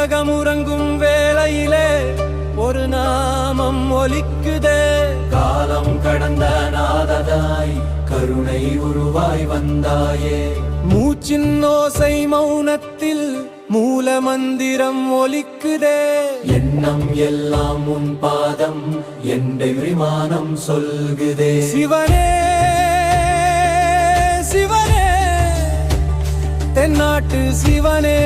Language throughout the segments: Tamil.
உலகமுறங்கும் வேளையிலே ஒரு நாமம் ஒலிக்குதே. காலம் கடந்த நாததாய் கருணை உருவாய் வந்தாயே. மூச்சின் ஓசை மௌனத்தில் மூல மந்திரம் ஒலிக்குதே. எண்ணம் எல்லாம் உன் பாதம் எந்த விமானம் சொல்குதே. சிவனே சிவனே தென்னாட்டு சிவனே.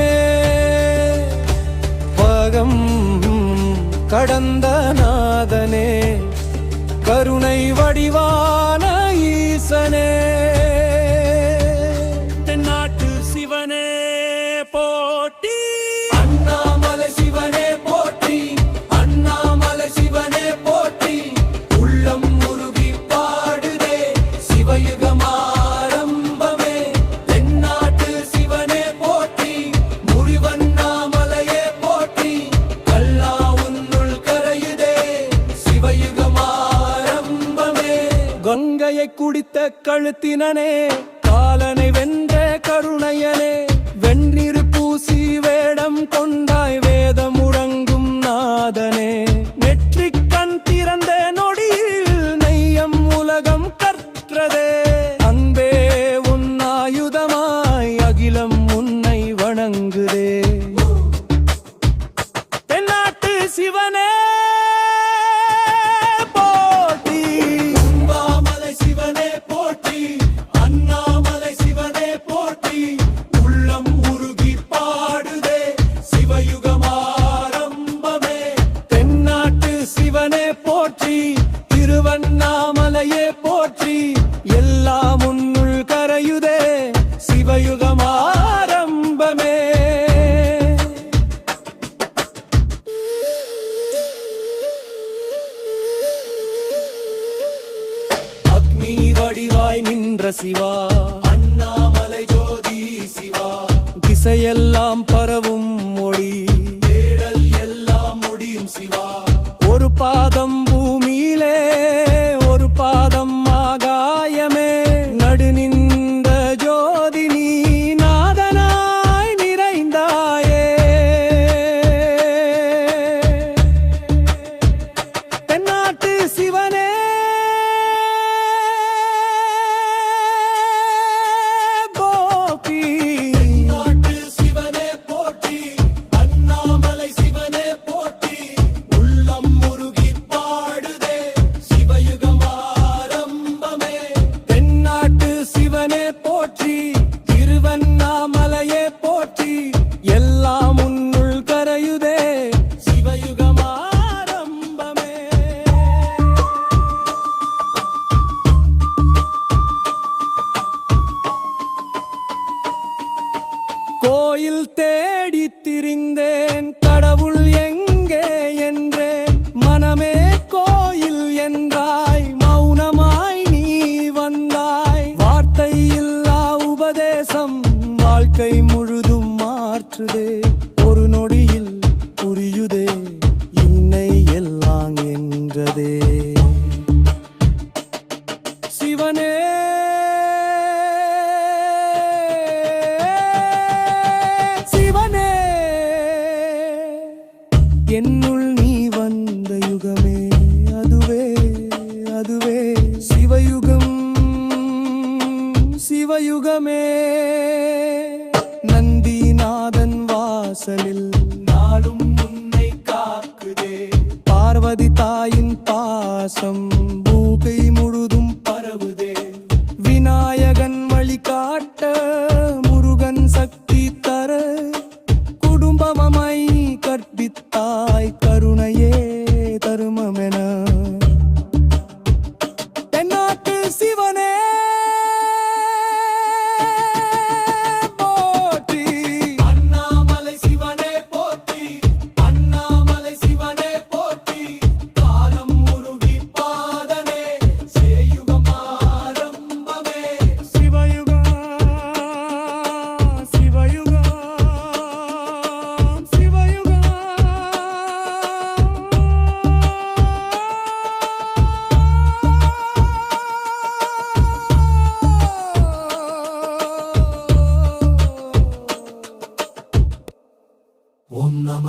உலகம் கடந்த நாதனே. கருணை வடிவான ஈசனே. கருணையை குடித்த கழுத்தினனே காலனை வென்ற கருணையனே வெண்ணிறு பூசி வேடம் கொண்ட என்ற சிவா. அண்ணாமலை ஜோதி சிவா. திசையெல்லாம் பரவும் மாற்றுதே ஒரு நொடியில் புரியுதே இன்னை எல்லாம் என்றதே. சிவனே! சிவனே! என்னுள் நீ வந்த யுகமே அதுவே அதுவே. சிவயுகம் சிவயுகமே. பாசம்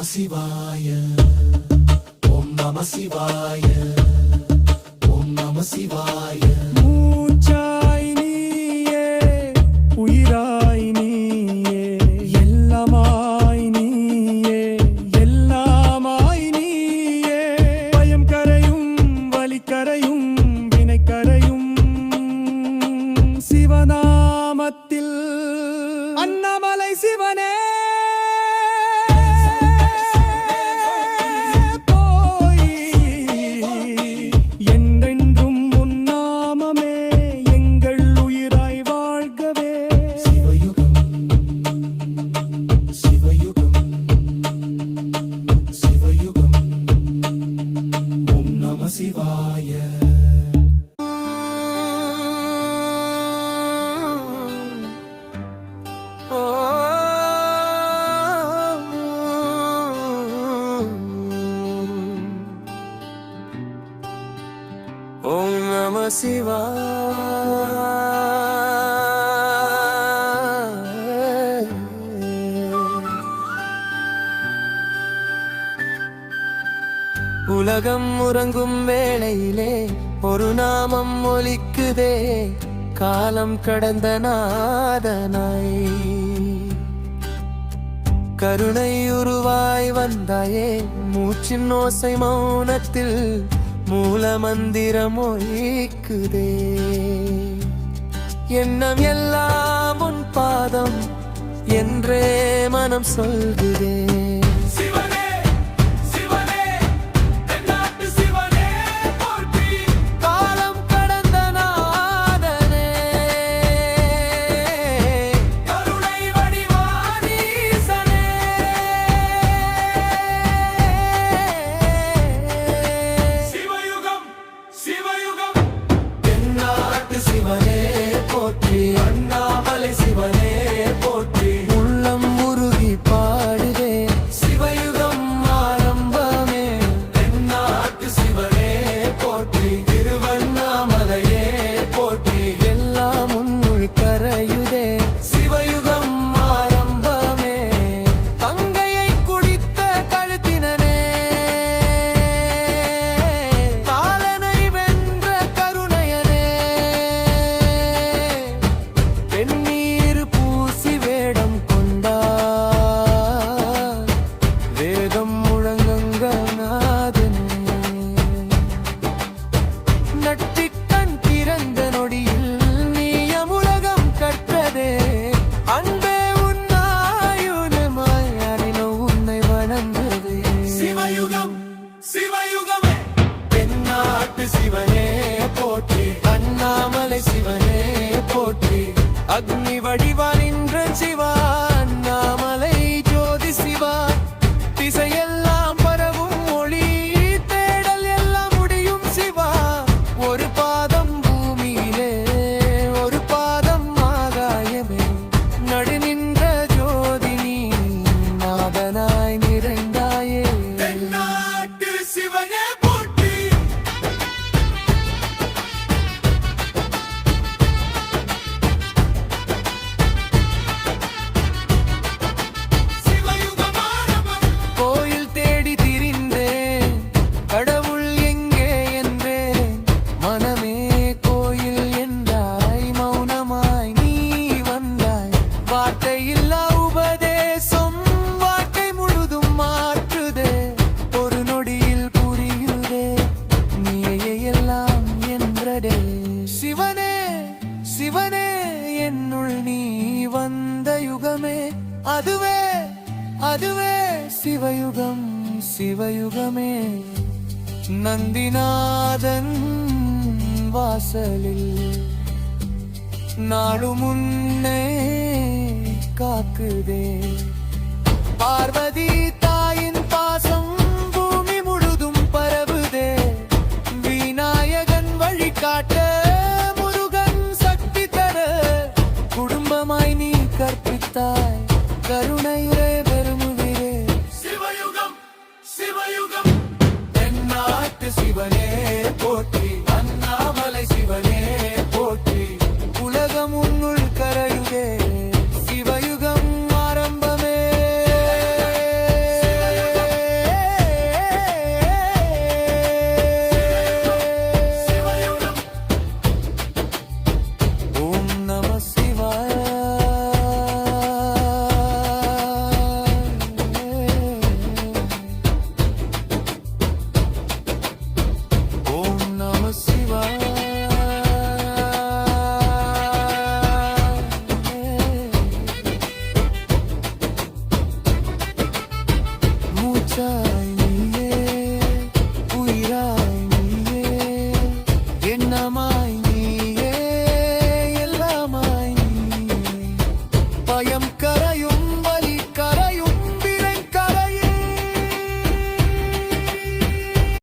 சிவாய ஓம் நம சிவாய ஓம் நம சிவாய மூச்சாய் நீயே உயிராய் நீயே. எல்லாமா சிவா. உலகம் உறங்கும் வேளையிலே ஒரு நாமம் ஒலிக்குதே. காலம் கடந்த நாதனாய் கருணை உருவாய் வந்தாயே மூச்சின் ஓசை மௌனத்தில். மூல மந்திரம் ஒழிக்குதே எண்ணம் எல்லாம் உன் பாதம் என்றே மனம் சொல்கிறேன் சிவயுகமே நந்திநாதன் வாசலில். நாடு முன்னே காக்குதே. பார்வதி சிவனே போற்றி.